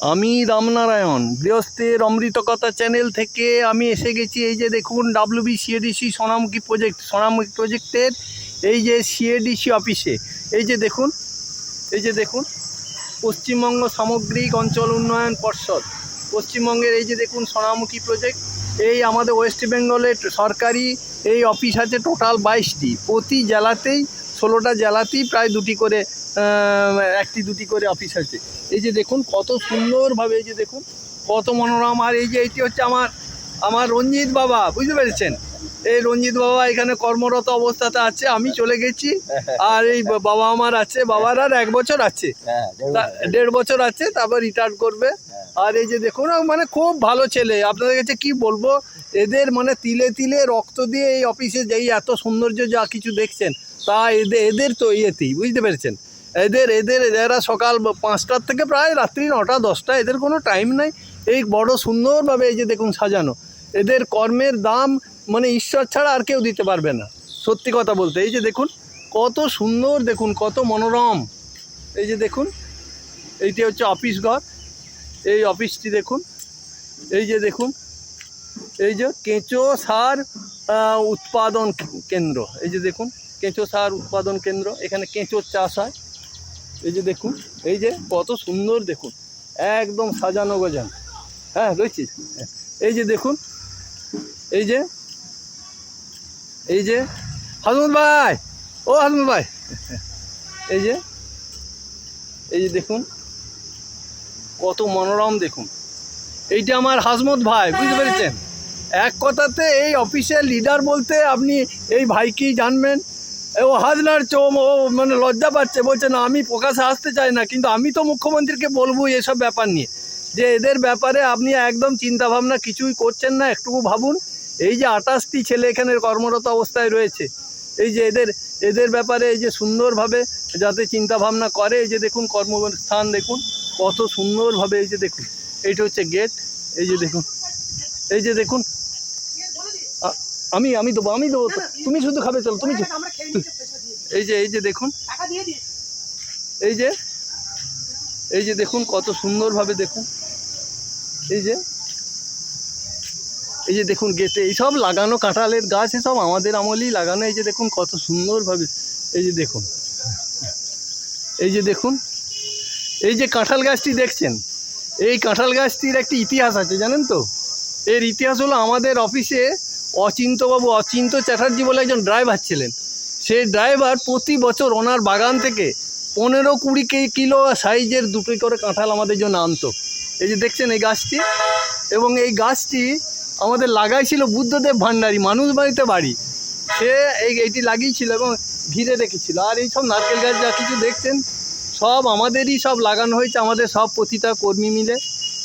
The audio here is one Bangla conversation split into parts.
আমি রামনারায়ণ গৃহস্থের অমৃতকথা চ্যানেল থেকে আমি এসে গেছি। এই যে দেখুন WB CADC Sonamukhi project Sonamukhi প্রজেক্টের এই যে সিএডিসি অফিসে এই যে দেখুন, এই যে দেখুন, পশ্চিমবঙ্গ সামগ্রিক অঞ্চল উন্নয়ন পর্ষদ। পশ্চিমবঙ্গের এই যে দেখুন, সোনামুখী প্রজেক্ট এই আমাদের ওয়েস্ট বেঙ্গলের সরকারি এই অফিস আছে টোটাল বাইশটি। প্রতি জেলাতেই ষোলোটা জেলাতেই প্রায় দুটি করে একটি দুটি করে অফিস আছে। এই যে দেখুন কত সুন্দরভাবে এই যে দেখুন কত মনোরম। আর এই যে এটি হচ্ছে আমার আমার রঞ্জিত বাবা বুঝতে পেরেছেন? এই রঞ্জিত বাবা এখানে কর্মরত অবস্থাতে আছে আমি চলে গেছি। আর এই বাবা আমার আছে বাবার আর এক বছর আছে। হ্যাঁ দেড় বছর। আছে তারপর রিটায়ার করবে। আর এই যে দেখুন মানে খুব ভালো ছেলে। আপনাদের কাছে কি বলব? এদের মানে তিলে তিলে রক্ত দিয়ে এই অফিসে যেই এত সৌন্দর্য যা কিছু দেখছেন তা এদের এদের তো ইয়েতেই বুঝতে পেরেছেন? এদের এদের, এরা সকাল পাঁচটার থেকে প্রায় রাত্রি নটা, দশটা, এদের কোনো টাইম নাই। এই বড় সুন্দরভাবে এই যে দেখুন সাজানো, এদের কর্মের দাম মানে ঈশ্বর ছাড়া আর কেউ দিতে পারবে না, সত্যি কথা বলতে। এই যে দেখুন, কত সুন্দর দেখুন, কত মনোরম। এই যে দেখুন, এইটি হচ্ছে অফিস ঘর। এই অফিসটি দেখুন, এই যে দেখুন, এই যে কেঁচো সার উৎপাদন কেন্দ্র। এই যে দেখুন কেঁচো সার উৎপাদন কেন্দ্র, এখানে কেঁচোর চাষ হয়। এই যে দেখুন, এই যে কত সুন্দর দেখুন, একদম সাজানো গোজানো। হ্যাঁ রয়েছে এই যে দেখুন, এই যে এই যে হাসমুদ ভাই, ও হাসমুদ ভাই। এই যে এই যে দেখুন, কত মনোরম দেখুন। এইটা আমার হাসমত ভাই, বুঝতে পেরেছেন? এক কথাতে এই অফিসের লিডার বলতে আপনি এই ভাইকেই জানবেন। ও হাজলার চোম ও মানে লজ্জা পাচ্ছে, বলছে, না, আমি প্রকাশে আসতে চাই না, কিন্তু আমি তো মুখ্যমন্ত্রীকে বলব এসব ব্যাপার নিয়ে। যে এদের ব্যাপারে আপনি একদম চিন্তা ভাবনা কিছুই করছেন না, একটুকু ভাবুন। এই যে আটাশটি ছেলে এখানে কর্মরত অবস্থায় রয়েছে, এই যে এদের এদের ব্যাপারে এই যে সুন্দরভাবে যাতে চিন্তা ভাবনা করে, এই যে দেখুন কর্মস্থান দেখুন, কত সুন্দরভাবে এই যে দেখুন, এইটা হচ্ছে গেট, এই যে দেখুন, এই যে দেখুন আমি আমি দেবো আমি দেবো। তুমি শুধু খাবে চলো তুমি। এই যে এই যে দেখুন। এই যে এই যে দেখুন কত সুন্দরভাবে দেখুন। এই যে এই যে দেখুন গেটে এইসব লাগানো কাঁঠালের গাছ এসব আমাদের আমলেই লাগানো। এই যে দেখুন কত সুন্দরভাবে এই যে দেখুন। এই যে দেখুন এই যে কাঁঠাল গাছটি দেখছেন? এই কাঁঠাল গাছটির একটি ইতিহাস আছে জানেন তো? এর ইতিহাস হলো আমাদের অফিসে অচিন্তবাবু, অচিন্ত চ্যাটার্জি বলে একজন ড্রাইভার ছিলেন। সেই ড্রাইভার প্রতি বছর ওনার বাগান থেকে পনেরো কুড়ি কিলো সাইজের দুটোই করে কাঁঠাল আমাদের জন্য আনতো। এই যে দেখছেন এই গাছটি? এবং এই গাছটি আমাদের লাগাইছিল বুদ্ধদেব ভান্ডারী মানুষ বাড়িতে বাড়ি। সে এই, এটি লাগিয়েছিল এবং ঘিরে রেখেছিল। আর এই সব নারকেল গাছ যা কিছু দেখছেন, সব আমাদেরই সব লাগানো হয়েছে। আমাদের সব প্রতিটা কর্মী মিলে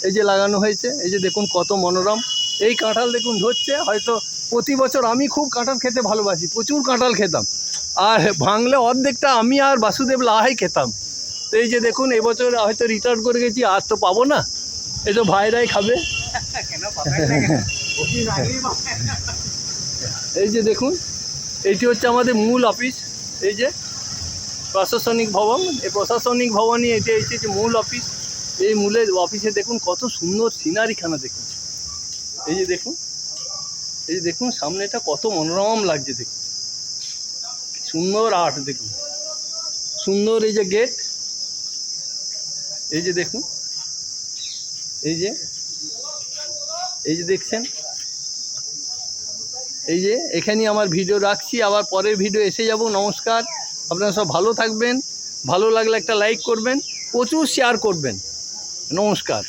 এই যে লাগানো হয়েছে। এই যে দেখুন কত মনোরম। এই কাঁঠাল দেখুন ধরছে, হয়তো প্রতি বছর আমি খুব কাঁঠাল খেতে ভালোবাসি, প্রচুর কাঁঠাল খেতাম। আর ভাঙলে অর্ধেকটা আমি আর বাসুদেব লাহাই খেতাম। তো এই যে দেখুন, এবছর হয়তো রিটার্ন করে গেছি, আর তো পাবো না। এই তো ভাইরাই খাবে। এই যে দেখুন এটি হচ্ছে আমাদের মূল অফিস এই যে প্রশাসনিক ভবন, এই প্রশাসনিক ভবনই এটি হচ্ছে যে মূল অফিস এই মূলের অফিসে দেখুন, কত সুন্দর সিনারিখানা দেখুন। এই যে দেখুন, এই যে দেখুন সামনেটা কত মনোরম লাগছে দেখুন। সুন্দর আর্ট দেখুন। সুন্দর এই যে গেট, এই যে দেখুন, এই যে এই যে দেখছেন, এই যে এখানেই আমার ভিডিও রাখছি, আবার পরের ভিডিও এসে যাব, নমস্কার, আপনারা সব ভালো থাকবেন, ভালো লাগলে একটা লাইক করবেন, প্রচুর শেয়ার করবেন, নমস্কার।